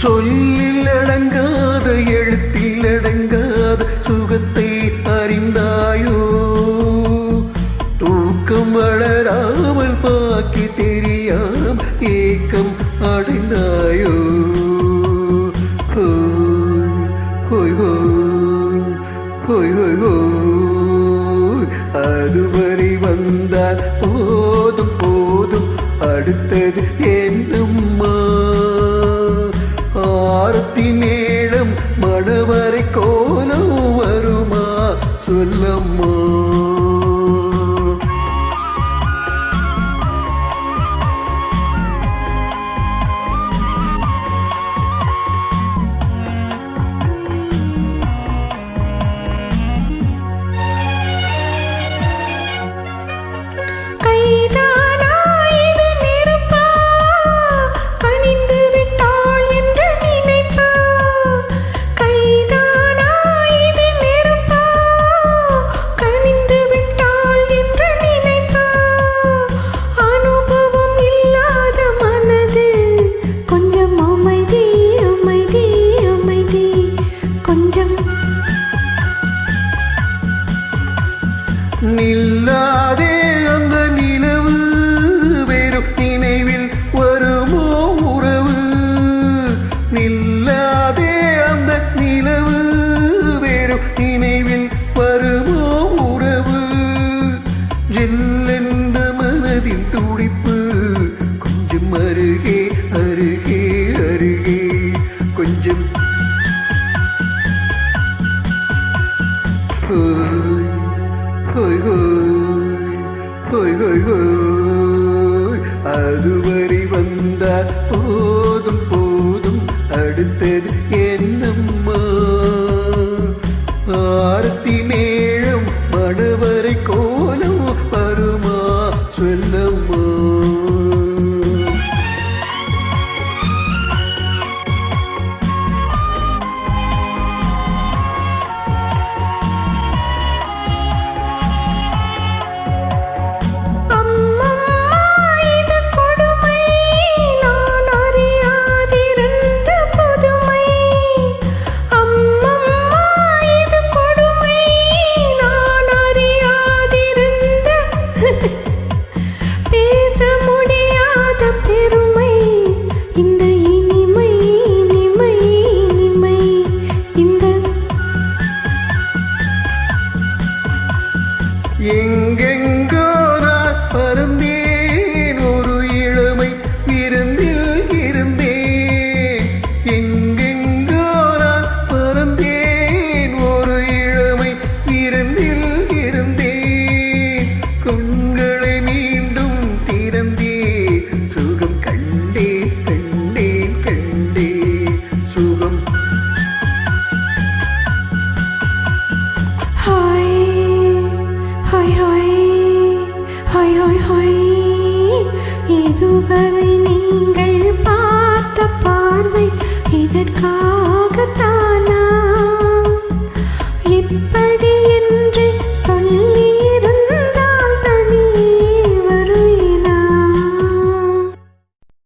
சொல்லில் அடங்காத எழுத்தில் அடங்காத சுகத்தை அறிந்தாயோ? தூக்கம் வளராமல் பாக்கி தெரியாம ஏக்கம் அடைந்தாயோ? ஹோய் ஹோய் அதுவரை வந்தால் போதும் போதும். அடுத்தது என்னும்மா? ஆரத்தினே சொன்னார் போதும் போதும். அடுத்தது என்னம்மா? ஆரத்தினே